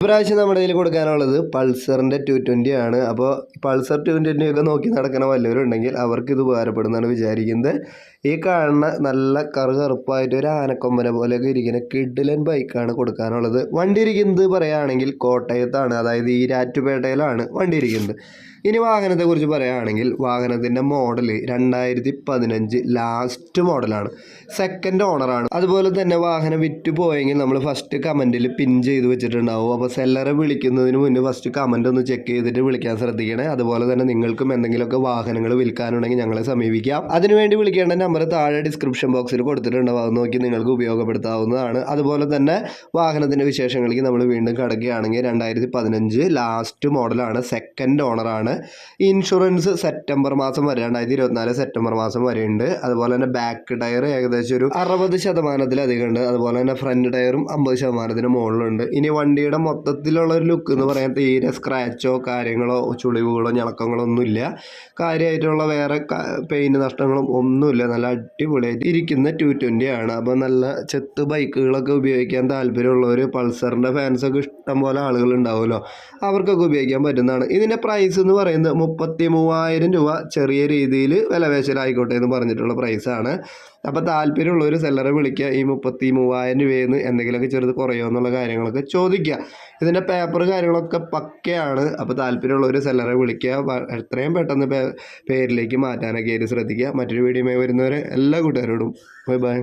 ഇപ്രാവശ്യം നമ്മുടെ കയ്യിൽ കൊടുക്കാനുള്ളത് പൾസറിന്റെ ടു ട്വന്റി ആണ്. അപ്പോൾ പൾസർ ടു ട്വന്റി ഒക്കെ നോക്കി നടക്കണ വല്ലവരുണ്ടെങ്കിൽ അവർക്ക് ഇത് ഉപകാരപ്പെടുന്നതാണ് വിചാരിക്കുന്നത്. ഈ കാണുന്ന നല്ല കറു കറുപ്പായിട്ട് ഒരു ആനക്കൊമ്പനെ പോലെയൊക്കെ ഇരിക്കുന്ന കിഡിലൻ ബൈക്കാണ് കൊടുക്കാനുള്ളത്. വണ്ടി ഇരിക്കുന്നത് പറയുകയാണെങ്കിൽ കോട്ടയത്താണ് അതായത് ഈ രാറ്റുപേട്ടയിലാണ് വണ്ടി ഇരിക്കുന്നത്. ഇനി വാഹനത്തെക്കുറിച്ച് പറയുകയാണെങ്കിൽ വാഹനത്തിന്റെ മോഡൽ രണ്ടായിരത്തി പതിനഞ്ച് ലാസ്റ്റ് മോഡലാണ് സെക്കൻഡ് ഓണറാണ് അതുപോലെ തന്നെ വാഹനം വിറ്റ് പോയെങ്കിൽ നമ്മൾ ഫസ്റ്റ് കമന്റിൽ പിൻ ചെയ്ത് വെച്ചിട്ടുണ്ടാവും. അപ്പോൾ സെല്ലറെ വിളിക്കുന്നതിന് മുന്നേ ഫസ്റ്റ് കമന്റ് ഒന്ന് ചെക്ക് ചെയ്തിട്ട് വിളിക്കാൻ ശ്രദ്ധിക്കണേ. അതുപോലെ തന്നെ നിങ്ങൾക്കും എന്തെങ്കിലുമൊക്കെ വാഹനങ്ങൾ വിൽക്കാനുണ്ടെങ്കിൽ ഞങ്ങളെ സമീപിക്കാം. അതിനുവേണ്ടി വിളിക്കേണ്ട നമ്പർ താഴെ ഡിസ്ക്രിപ്ഷൻ ബോക്സിൽ കൊടുത്തിട്ടുണ്ടാവും. നോക്കി നിങ്ങൾക്ക് ഉപയോഗപ്പെടുത്താവുന്നതാണ്. അതുപോലെ തന്നെ വാഹനത്തിന്റെ വിശേഷങ്ങളിലേക്ക് നമ്മൾ വീണ്ടും കിടക്കുകയാണെങ്കിൽ രണ്ടായിരത്തി പതിനഞ്ച് ലാസ്റ്റ് മോഡലാണ് സെക്കൻഡ് ഓണറാണ് ഇൻഷുറൻസ് സെപ്റ്റംബർ മാസം വരെ രണ്ടായിരത്തി ഇരുപത്തിനാല് സെപ്റ്റംബർ മാസം വരെ ഉണ്ട്. അതുപോലെ തന്നെ ബാക്ക് ടയർ ഏകദേശം ഒരു അറുപത് ശതമാനത്തിലധികം ഉണ്ട്. അതുപോലെ തന്നെ ഫ്രണ്ട് ടയറും അമ്പത് ശതമാനത്തിന് മുകളിലുണ്ട്. ഇനി വണ്ടിയുടെ മൊത്തത്തിലുള്ള ഒരു ലുക്ക് എന്ന് പറയാൻ തീരെ സ്ക്രാച്ചോ കാര്യങ്ങളോ ചുളിവുകളോ ഞളക്കങ്ങളോ ഒന്നുമില്ല. കാര്യമായിട്ടുള്ള വേറെ പെയിന്റ് നഷ്ടങ്ങളും ഒന്നുമില്ല. നല്ല അടിപൊളിയായിട്ട് ഇരിക്കുന്ന ടു ട്വന്റി ആണ്. അപ്പോൾ നല്ല ചെത്ത് ബൈക്കുകളൊക്കെ ഉപയോഗിക്കാൻ താല്പര്യമുള്ളവർ പൾസറിന്റെ ഫാൻസൊക്കെ ഇഷ്ടം പോലെ ആളുകൾ ഉണ്ടാവുമല്ലോ അവർക്കൊക്കെ ഉപയോഗിക്കാൻ പറ്റുന്നതാണ്. ഇതിന്റെ പ്രൈസ് എന്ന് പറയുന്നത് മുപ്പത്തി മൂവായിരം രൂപ ചെറിയ രീതിയിൽ വിലവേശലായിക്കോട്ടെ എന്ന് പറഞ്ഞിട്ടുള്ള പ്രൈസാണ് അപ്പോൾ താല്പര്യമുള്ളവർ സെല്ലറെ വിളിക്കുക ഈ മുപ്പത്തി മൂവായിരം രൂപയിൽ നിന്ന് എന്തെങ്കിലുമൊക്കെ ചെറുത് കുറയോ എന്നുള്ള കാര്യങ്ങളൊക്കെ ചോദിക്കുക ഇതിന്റെ പേപ്പർ കാര്യങ്ങളൊക്കെ പക്കയാണ്. അപ്പോൾ താല്പര്യമുള്ളവർ സെല്ലറെ വിളിക്കുക എത്രയും പെട്ടെന്ന് പേരിലേക്ക് മാറ്റാനൊക്കെ ആയിട്ട് ശ്രദ്ധിക്കുക മറ്റൊരു വീഡിയോ വരുന്നവരെ എല്ലാ കൂട്ടുകാരോടും. Bye bye.